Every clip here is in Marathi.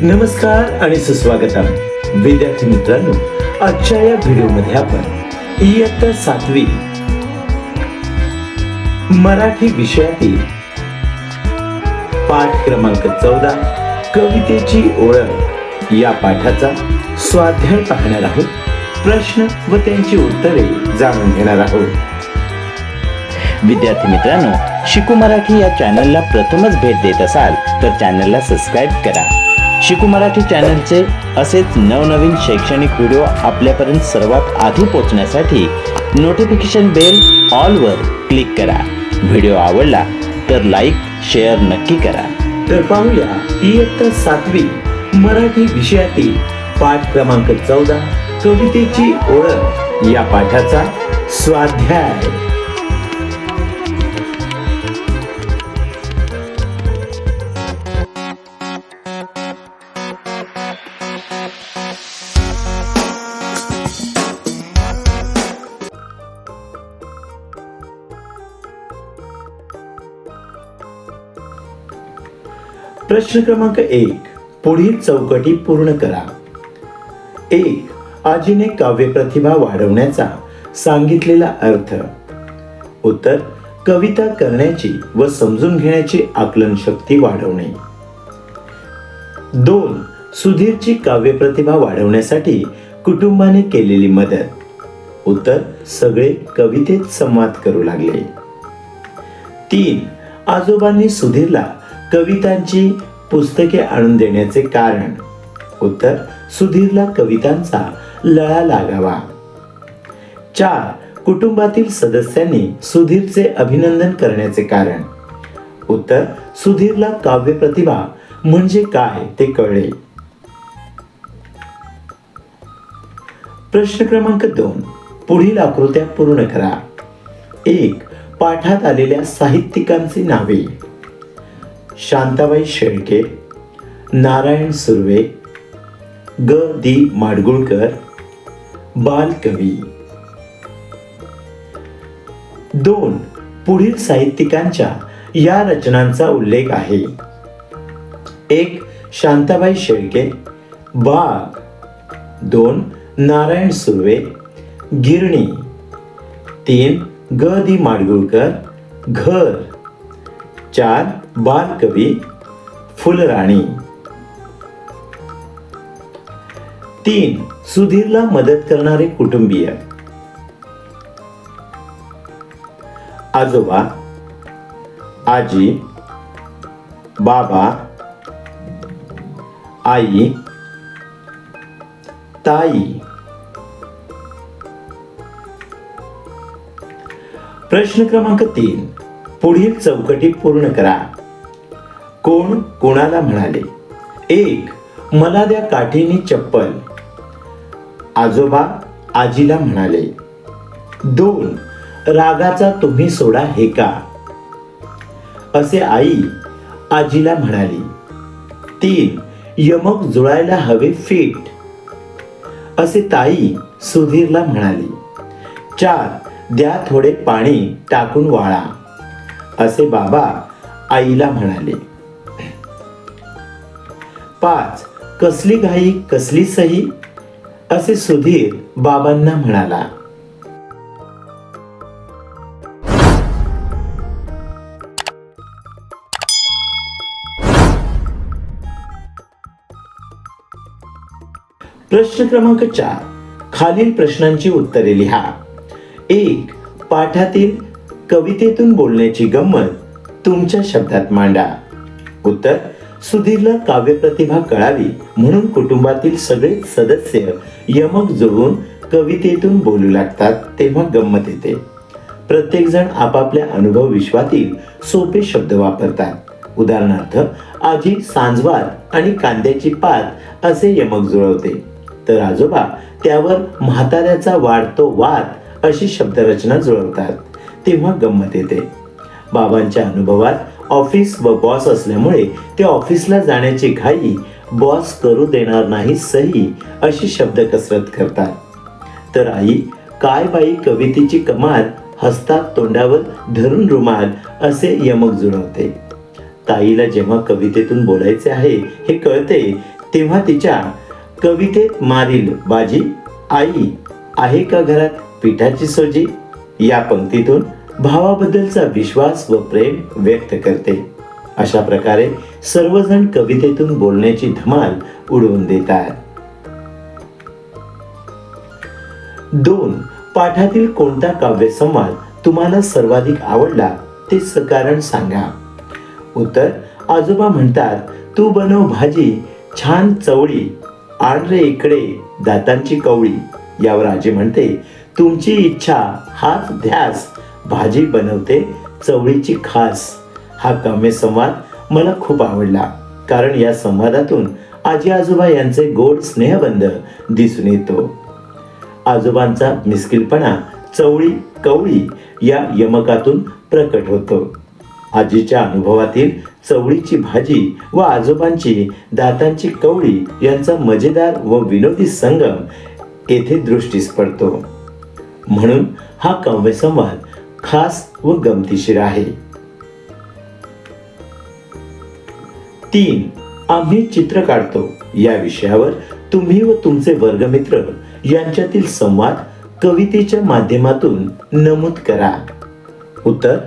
नमस्कार आणि सुस्वागतम. विद्यार्थी मित्रांनो आजच्या या व्हिडिओमध्ये आपण इयत्ता सातवी मराठी विषयातील पाठ क्रमांक चौदा कवितेची ओळख या पाठाचा स्वाध्याय पाहणार आहोत. प्रश्न व त्यांची उत्तरे जाणून घेणार आहोत. विद्यार्थी मित्रांनो शिकू मराठी या चॅनलला प्रथमच भेट देत असाल तर चॅनलला सबस्क्राईब करा. शिकू मराठी चॅनलचे असेच नवनवीन शैक्षणिक व्हिडिओ आपल्यापर्यंत सर्वात आधी पोहोचण्यासाठी नोटिफिकेशन बेल ऑलवर क्लिक करा. व्हिडिओ आवडला तर लाईक शेअर नक्की करा. तर पाहूया इयत्ता सातवी मराठी विषयातील पाठ क्रमांक चौदा कवितेची ओळख. या पाठाचा स्वाध्याय. प्रश्न क्रमांक एक पुढील चौकटी पूर्ण करा. एक आजीने काव्य प्रतिभा वाढवण्याचा सांगितलेला अर्थ. उत्तर कविता करण्याची व समजून घेण्याची आकलन शक्ती वाढवणे. दोन सुधीरची काव्य प्रतिभा वाढवण्यासाठी कुटुंबाने केलेली मदत. उत्तर सगळे कवितेत संवाद करू लागले. तीन आजोबांनी सुधीरला कवितांची पुस्तके आणून देण्याचे कारण. उत्तर सुधीरला कवितांचा लळा लागावा. चार कुटुंबातील सदस्यांनी सुधीरचे अभिनंदन करण्याचे कारण. उत्तर सुधीरला काव्य प्रतिभा म्हणजे काय ते कळले. प्रश्न क्रमांक दोन पुढील आकृत्या पूर्ण करा. एक पाठात आलेल्या साहित्यिकांची नावे. शांताबाई शेळके नारायण सुर्वे ग. दी. माडगुळकर बालकवी दोन पुढील साहित्यिकांच्या या रचनांचा उल्लेख आहे. एक शांताबाई शेळके बाग दोन नारायण सुर्वे गिरणी. तीन ग. दी. माडगुळकर घर. चार बालकवी फुलराणी. तीन सुधीरला मदत करणारे कुटुंबीय. आजोबा आजी बाबा आई ताई. प्रश्न क्रमांक तीन पुढील चौकटी पूर्ण करा. कोण कोणाला म्हणाले? एक मला द्या काठीने चप्पल. आजोबा आजीला म्हणाले दोन रागाचा तुम्ही सोडा हे का? असे आई आजीला म्हणाली तीन यमक जुळायला हवे फिट. असे ताई सुधीरला म्हणाली चार द्या थोडे पाणी टाकून वाळा. असे बाबा आईला म्हणाले पाच कसली घाई कसली सही? असे सुधीर बाबांना म्हणाला. प्रश्न क्रमांक चार. खालील प्रश्नांची उत्तरे लिहा. एक पाठातील कवितेतून बोलण्याची गंमत तुमच्या शब्दात मांडा. उत्तर सुधीरला काव्य प्रतिभा कळावी म्हणून कुटुंबातील सगळे सदस्य यमक जुळवून कवितेतून बोलू लागतात तेव्हा गंमत येते. प्रत्येक जण आपापल्या अनुभव विश्वातील सोपे शब्द वापरतात. उदाहरणार्थ आजी सांजवार आणि कांद्याची पात असे यमक जुळवते. तर आजोबा त्यावर म्हाताऱ्याचा वाढतो वाद अशी शब्दरचना जुळवतात. तेव्हा गंमत येते. बाबांच्या अनुभवात ऑफिस व बॉस असल्यामुळे ते ऑफिसला जाण्याची घाई बॉस करू देणार नाही सही अशी शब्द कसरत करतात. तर आई काय बाई कवितेची कमाल हस्तात तोंडावर धरून रुमाल असे यमक जुळवते. ताईला जेव्हा कवितेतून बोलायचे आहे हे कळते तेव्हा तिच्या कवितेत मारील बाजी आई आहे का घरात पिठाची सोजी या पंक्तीतून भावाबद्दलचा विश्वास व प्रेम व्यक्त करते. अशा प्रकारे सर्वजण कवितेतून बोलण्याची धमाल उडवून देतात. दोन पाठातील कोणता काव्य संवाद तुम्हाला सर्वाधिक आवडला ते सकारण सांगा. उत्तर आजोबा म्हणतात तू बनव भाजी छान चवळी आण रे इकडे दातांची कवळी. यावर आजी म्हणते तुमची इच्छा हाच ध्यास भाजी बनवते. चवळीची खास हा काव्य संवाद मला खूप आवडला. कारण या संवादातून आजी आजोबा यांचे गोड स्नेहबंध दिसून येतो. आजोबांचा मिस्किलपणा चवळी कवळी या यमकातून प्रकट होतो. आजीच्या अनुभवातील चवळीची भाजी व आजोबांची दातांची कवळी यांचा मजेदार व विनोदी संगम येथे दृष्टीस पडतो. म्हणून हा काव्यसंवाद खास व गमतीशीर आहे. तीन आम्ही चित्र काढतो. या विषयावर तुम्ही व तुमचे वर्गमित्र यांच्यातील संवाद कवितेच्या माध्यमातून नमूद करा. उत्तर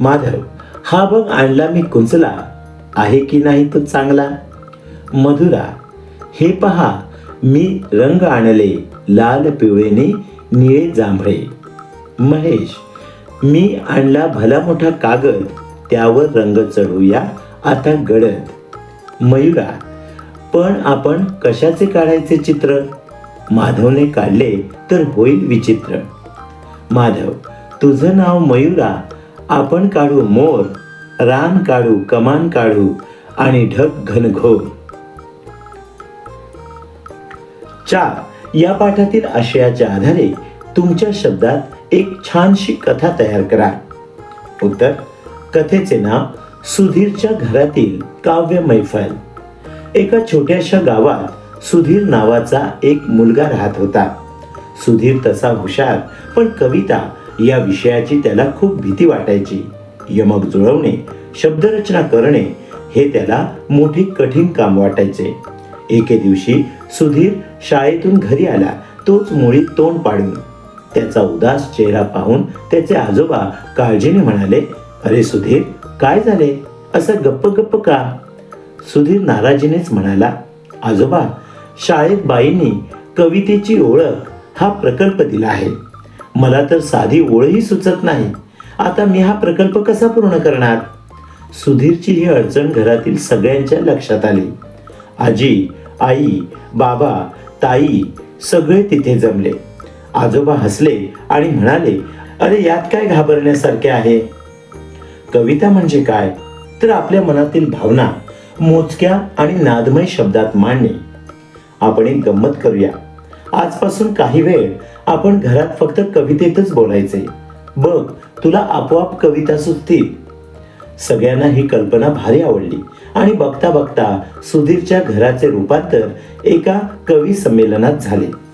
माधव हा बघ आणला मी कुंचला. आहे की नाही तो चांगला? मधुरा हे पहा मी रंग आणले लाल पिवळेने निळे जांभळे. महेश मी आणला भला मोठा कागद त्यावर रंग चढूया आता गडद. मयुरा पण आपण कशाचे काढायचे चित्र? माधवने काढले तर होईल विचित्र. माधव तुझं नाव मयुरा आपण काढू मोर रान काढू कमान काढू आणि ढग घनघोर. चार या पाठातील आशयाच्या आधारे तुमच्या शब्दात एक छानशी कथा तयार करा. उत्तर कथेचे नाव सुधीरच्या घरातील काव्य मैफल. एका छोट्याशा गावात सुधीर नावाचा एक मुलगा राहत होता. सुधीर तसा हुशार पण कविता या विषयाची त्याला खूप भीती वाटायची. यमक जुळवणे शब्दरचना करणे हे त्याला मोठे कठीण काम वाटायचे. एके दिवशी सुधीर शाळेतून घरी आला तोच मुळी तोंड पाडून. त्याचा उदास चेहरा पाहून त्याचे आजोबा काळजीने म्हणाले अरे सुधीर काय झाले? असं गप्प गप्प का? सुधीर नाराजीनेच म्हणाला आजोबा शाळेत बाईंनी कवितेची ओळख हा प्रकल्प दिला आहे. मला तर साधी ओळही सुचत नाही. आता मी हा प्रकल्प कसा पूर्ण करणार? सुधीरची ही अडचण घरातील सगळ्यांच्या लक्षात आली. आजी आई बाबा ताई सगळे तिथे जमले. आजोबा हसले आणि म्हणाले अरे यात काय घाबरण्यासारखे आहे? कविता म्हणजे काय? तर आपल्या मनातील भावना मोजक्या आणि नादमय शब्दात मांडणे. आपण एक गंमत करूया. आजपासून काही वेळ आपण घरात फक्त कवितेतच बोलायचे. बघ तुला आपोआप कविता सुचतील. सगळ्यांना ही कल्पना भारी आवडली आणि बघता बघता सुधीरच्या घराचे रूपांतर एका कवी संमेलनात झाले.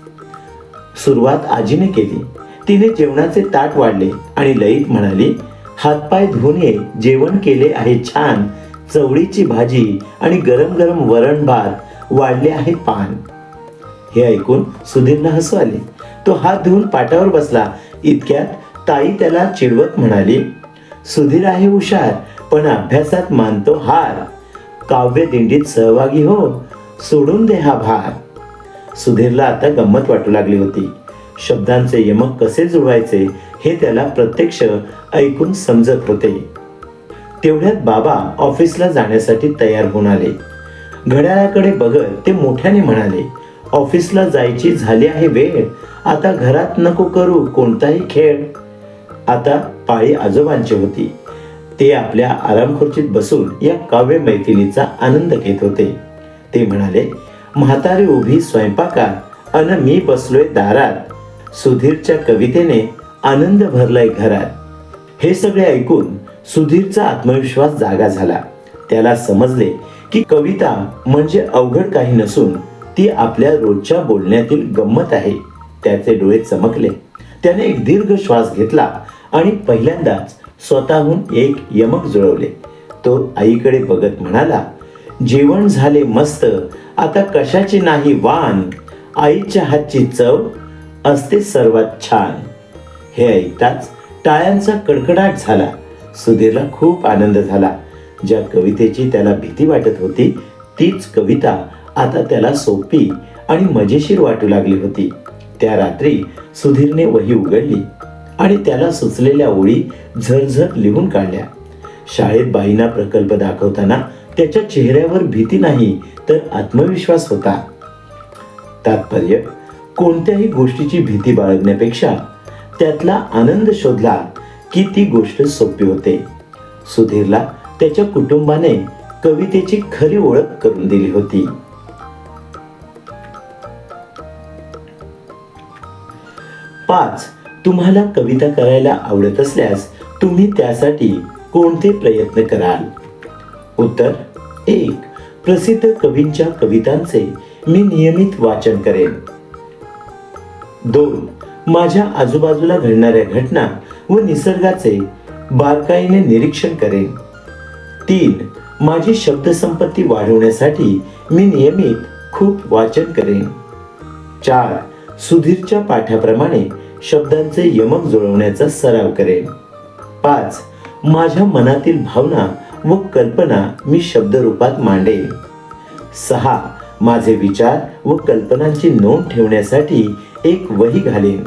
सुरुवात आजीने केली. तिने जेवणाचे ताट वाढले आणि लईत म्हणाली हातपाय धुवून ये जेवण केले आहे छान. चवळीची भाजी आणि गरम गरम वरण भात वाढले आहे पान. हे ऐकून सुधीरला हसू आले. तो हात धुवून पाटावर बसला. इतक्यात ताई त्याला चिडवत म्हणाली सुधीर आहे हुशार पण अभ्यासात मानतो हार. काव्य दिंडीत सहभागी हो. सोडून दे हा भार. सुधीरला आता गंमत वाटू लागली होती. शब्दांचे यमक कसे जुळवायचे हे त्याला प्रत्यक्ष ऐकून समजत होते. तेवढ्यात बाबा ऑफिसला जाण्यासाठी तयार होऊन आले. घड्याळाकडे बघत ते मोठ्याने म्हणाले ऑफिसला जायची झाली आहे वेळ. आता घरात नको करू कोणताही खेळ. आता पाळी आजोबांची होती. ते आपल्या आराम खुर्चीत बसून या काव्य मैफिलीचा आनंद घेत होते. ते म्हणाले म्हातारी उभी स्वयंपाकात अन मी बसलोय दारात. सुधीरच्या कवितेने आनंद भरलाय घरात. हे सगळे ऐकून सुधीरचा आत्मविश्वास जागा झाला. त्याला समजले की कविता म्हणजे अवघड काही नसून ती आपल्या रोजच्या बोलण्यातील गंमत आहे. त्याचे डोळे चमकले. त्याने एक दीर्घ श्वास घेतला आणि पहिल्यांदाच स्वतःहून एक यमक जुळवले. तो आईकडे बघत म्हणाला जेवण झाले मस्त आता कशाची नाही वान? आईच्या हातची चव असते सर्वात छान. हे ऐकताच टाळ्यांचा कडकडाट झाला. सुधीरला खूप आनंद झाला. ज्या कवितेची त्याला भीती वाटत होती तीच कविता आता त्याला सोपी आणि मजेशीर वाटू लागली होती. त्या रात्री सुधीरने वही उघडली आणि त्याला सुचलेल्या ओळी झरझर लिहून काढल्या. शाळेत बाईंना प्रकल्प दाखवताना त्याच्या चेहऱ्यावर भीती नाही तर आत्मविश्वास होता. तात्पर्य कोणत्याही गोष्टीची भीती बाळगण्यापेक्षा त्यातला आनंद शोधला की ती गोष्ट सोपी होते. सुधीरला त्याच्या कुटुंबाने कवितेची खरी ओळख करून दिली होती. पाच तुम्हाला कविता करायला आवडत असल्यास तुम्ही त्यासाठी कोणते प्रयत्न कराल? उत्तर एक. प्रसिद्ध कवींच्या कवितांचे मी नियमित वाचन करेन. दोन. माझ्या आजूबाजूला घडणाऱ्या घटना व निसर्गाचे बारकाईने निरीक्षण करेन. तीन. माझी शब्दसंपत्ती वाढवण्यासाठी मी नियमित खूप वाचन करेन. चार. सुधीरच्या पाठाप्रमाणे शब्दांचे यमक जुळवण्याचा सराव करेन. पाच. माझ्या मनातील भावना व कल्पना मी शब्दरूपात मांडे. सहा माझे विचार व कल्पनांची नोंद ठेवण्यासाठी एक वही घालेन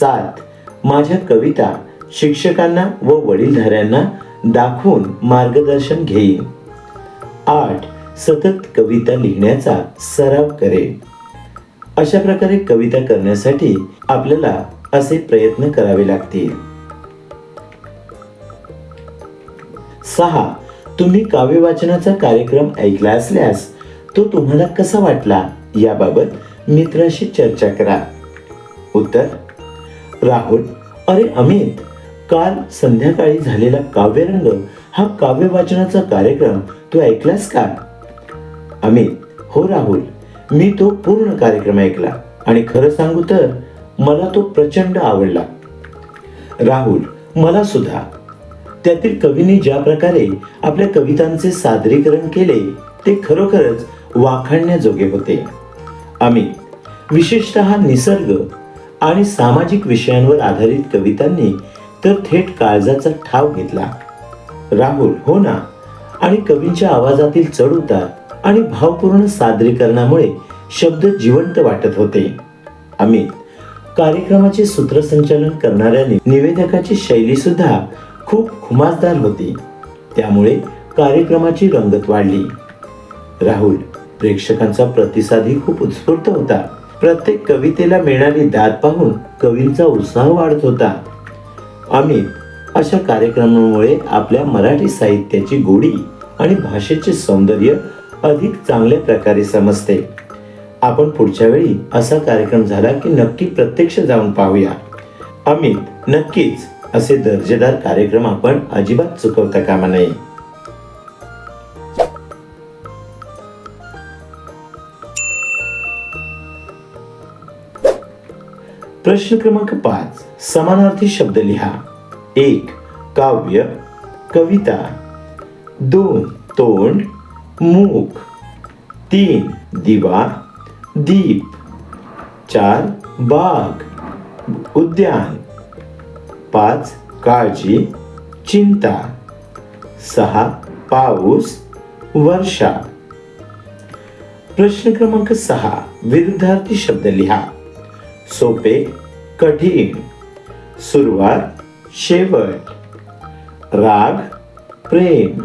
सात माझ्या कविता शिक्षकांना व वडीलधाऱ्यांना दाखवून मार्गदर्शन घेईन आठ सतत कविता लिहिण्याचा सराव करेन अशा प्रकारे कविता करण्यासाठी आपल्याला असे प्रयत्न करावे लागतील. सहा. तुम्ही काव्य वाचनाचा कार्यक्रम ऐकला असल्यास तो तुम्हाला कसा वाटला? याबाबत मित्राशी चर्चा करा. उत्तर राहुल अरे अमित काल संध्याकाळी झालेला काव्यरंग हा काव्य वाचनाचा कार्यक्रम तू ऐकलास का? अमित हो राहुल मी तो पूर्ण कार्यक्रम ऐकला. आणि खरं सांगू तर मला तो प्रचंड आवडला. राहुल मला सुद्धा. त्यातील कवीने ज्या प्रकारे आपल्या कवितांचे सादरीकरण केले ते खरोखरच वाखाणण्याजोगे होते. आम्ही विशेषत निसर्ग आणि सामाजिक विषयांवर आधारित कवितांनी तर थेट काळजाचा ठाव घेतला. राहुल हो ना? आणि कवींच्या आवाजातील चढउतार आणि भावपूर्ण सादरीकरणामुळे शब्द जिवंत वाटत होते. अमित कार्यक्रमाचे सूत्रसंचालन करणाऱ्या निवेदकाची शैली सुद्धा खूप खुमासदार होती. त्यामुळे कार्यक्रमाची रंगत वाढली. राहुल प्रेक्षकांचा प्रतिसादही खूप उत्स्फूर्त होता. प्रत्येक कवितेला मिळणारी दाद पाहून कवींचा उत्साह वाढत होता. अमित अशा कार्यक्रमामुळे आपल्या मराठी साहित्याची गोडी आणि भाषेचे सौंदर्य अधिक चांगल्या प्रकारे समजते. आपण पुढच्या वेळी असा कार्यक्रम झाला की नक्की प्रत्यक्ष जाऊन पाहूया. अमित नक्कीच. असे दर्जेदार कार्यक्रम आपण अजिबात चुकवता कामा नये. प्रश्न क्रमांक पाच. समानार्थी शब्द लिहा. एक काव्य कविता. दोन तोंड मूक. तीन दिवा दीप. चार बाग. उद्यान. पाच काळजी चिंता. सहा पाऊस वर्षा. प्रश्न क्रमांक सहा विरुद्धार्थी शब्द लिहा. सोपे कठीण. सुरुवात शेवट. राग प्रेम.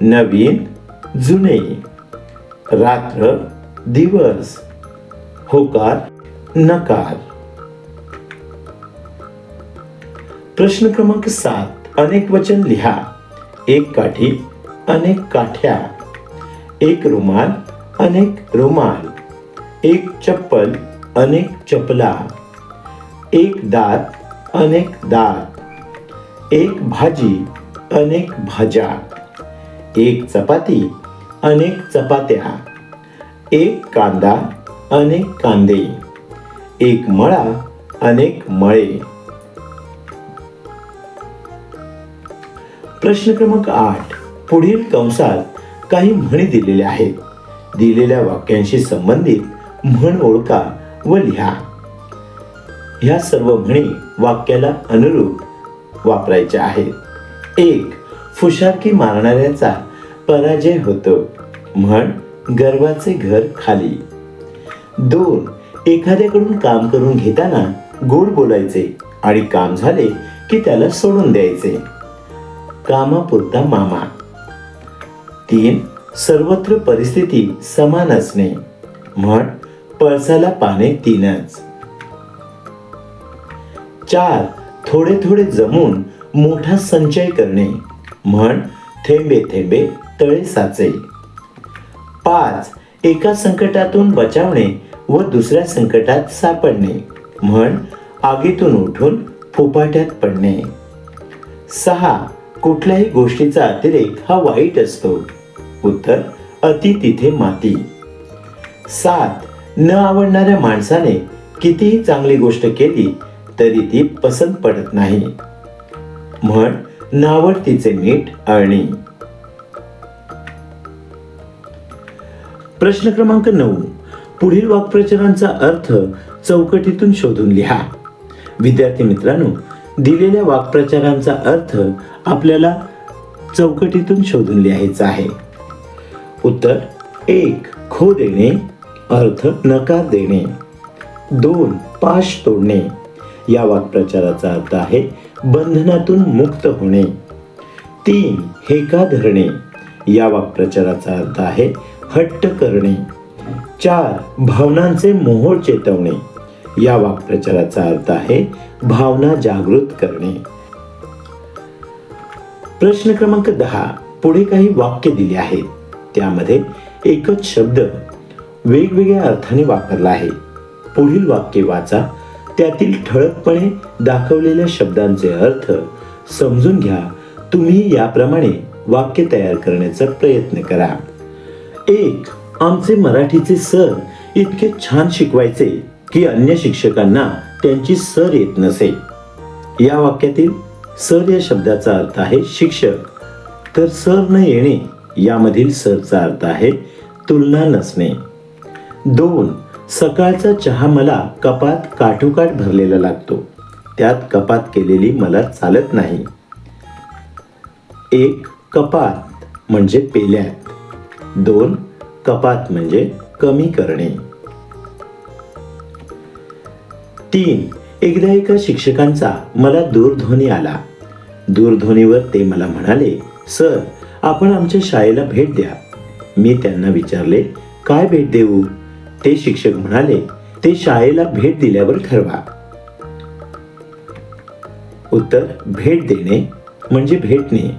नवीन जुने. रात्र दिवस. होकार नकार. प्रश्न क्रमांक सात. अनेक वचन लिहा. एक काठी अनेक काठ्या. एक रुमाल अनेक रुमाल. एक चप्पल अनेक चपला. एक दात अनेक दात. एक भाजी अनेक भाज्या. एक चपाती अनेक चपात्या. एक कांदा अनेक कांदे. एक मळा अनेक मळे. प्रश्न क्रमांक आठ. पुढील कंसात काही म्हणी दिलेल्या आहेत. दिलेल्या वाक्यांशी संबंधित म्हण ओळखा व लिहा. ह्या सर्व म्हणी वाक्याला अनुरूप वापरायच्या आहेत. एक फुशारकी मारणाऱ्याचा पराजय होतो. म्हण गर्वाचे घर खाली. दोन एखाद्याकडून काम करून घेताना गोड बोलायचे आणि काम झाले की त्याला सोडून द्यायचे. कामापुरता मामा. तीन सर्वत्र परिस्थिती समान असणे. म्हण पळसाला पाने तीनच. चार थोडे थोडे जमून मोठा संचय करणे. म्हण थेंबे थेंबे तळे साचे. पाच एका संकटातून बचावणे व दुसऱ्या संकटात सापडणे. म्हण आगीतून उठून फुपाट्यात पडणे. सहा कुठल्याही गोष्टीचा अतिरेक हा वाईट असतो. उत्तर अति तिथे माती. सात न आवडणाऱ्या माणसाने कितीही चांगली गोष्ट केली तरी ती पसंत पडत नाही. म्हण नावडतीचे मीठ अळणी. प्रश्न क्रमांक नऊ. पुढील वाक्प्रचारांचा अर्थ चौकटीतून शोधून लिहा. विद्यार्थी मित्रांनो दिलेल्या वाक्प्रचारांचा अर्थ आपल्याला चौकटीतून शोधून लिहायचा आहे. उत्तर एक खो देणे. अर्थ नकार देणे. दोन पाश तोडणे. या वाक्प्रचाराचा अर्थ आहे बंधनातून मुक्त होणे. तीन हेका धरणे. या वाक्प्रचाराचा अर्थ आहे हट्ट करणे. चार भावनांचे मोहोळ चेतवणे. या वाक्प्रचाराचा अर्थ आहे भावना जागृत करणे. प्रश्न क्रमांक दहा. पुढे काही वाक्य दिले आहेत. त्यामध्ये एकच शब्द वेगवेगळ्या अर्थाने वापरला आहे. पुढील वाक्य वाचा. त्यातील ठळकपणे दाखवलेल्या शब्दांचे अर्थ समजून घ्या. तुम्ही याप्रमाणे वाक्य तयार करण्याचा प्रयत्न करा. एक आमचे मराठीचे सर इतके छान शिकवायचे. की अन्य शिक्षकांना त्यांची सर येत नसे. या वाक्यातील सर या शब्दाचा अर्थ आहे शिक्षक. तर सर न येणे यामधील सरचा अर्थ आहे तुलना नसणे. दोन सकाळचा चहा मला कपात काठोकाठ भरलेला लागतो. त्यात कपात केलेली मला चालत नाही. एक कपात म्हणजे पेल्यात. दोन कपात म्हणजे कमी करणे. तीन. एकदा एका शिक्षकांचा मला दूरध्वनी आला. दूरध्वनीवर ते मला म्हणाले सर आपण आमच्या शाळेला भेट द्या. मी त्यांना विचारले काय भेट देऊ? ते शिक्षक म्हणाले ते शाळेला भेट दिल्यावर ठरवा. उत्तर भेट देणे म्हणजे भेटणे.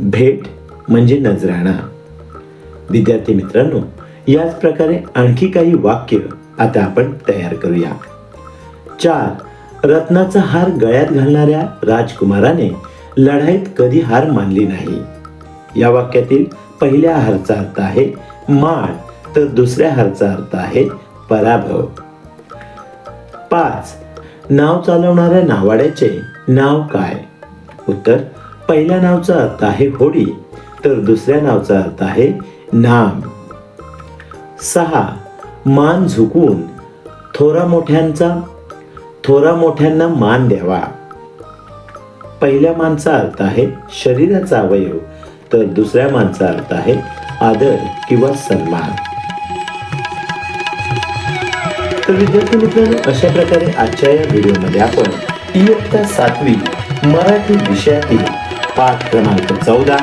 भेट म्हणजे नजराणा. विद्यार्थी मित्रांनो याच प्रकारे आणखी काही वाक्य आता आपण तयार करूया. चार रत्नाचा हार गळ्यात घालणाऱ्या राजकुमाराने लढाईत कधी हार मानली नाही. या वाक्यातील पहिल्या हारचा अर्थ आहे माळ तर दुसऱ्या हारचा अर्थ आहे पराभव. पाच नाव चालवणाऱ्या नावाड्याचे नाव काय? उत्तर पहिल्या नावचा अर्थ आहे होडी तर दुसऱ्या नावचा अर्थ आहे नाम. सहा मान झुकून थोरा मोठ्यांचा थोरा मोठ्यांना मान द्यावा. पहिल्या मानचा अर्थ आहे शरीराचा अवयव तर दुसऱ्या मानचा अर्थ आहे आदर किंवा सन्मान. तर विद्यार्थी मित्रांनो अशा प्रकारे आजच्या या व्हिडिओमध्ये आपण इयत्ता सातवी मराठी विषयातील पाठ क्रमांक चौदा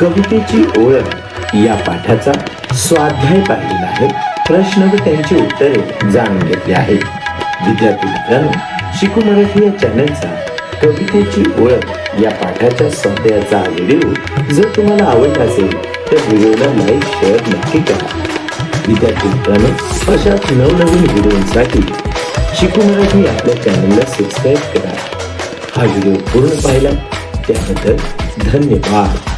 कवितेची ओळख या पाठाचा स्वाध्याय पाहिलेला आहे. प्रश्न व त्यांची उत्तरे जाणून घेतली आहेत. विद्यार्थी मित्रांनो शिकू मराठी या चॅनलचा कवितेची ओळख या पाठाच्या सध्याचा व्हिडिओ जर तुम्हाला आवडला असेल तर व्हिडिओला लाईक शेअर नक्की करा. विद्यार्थी मित्रांनो अशाच नवनवीन व्हिडिओसाठी शिकू मराठी आपल्या चॅनलला सबस्क्राईब करा. हा व्हिडिओ पूर्ण पाहिला त्याबद्दल धन्यवाद.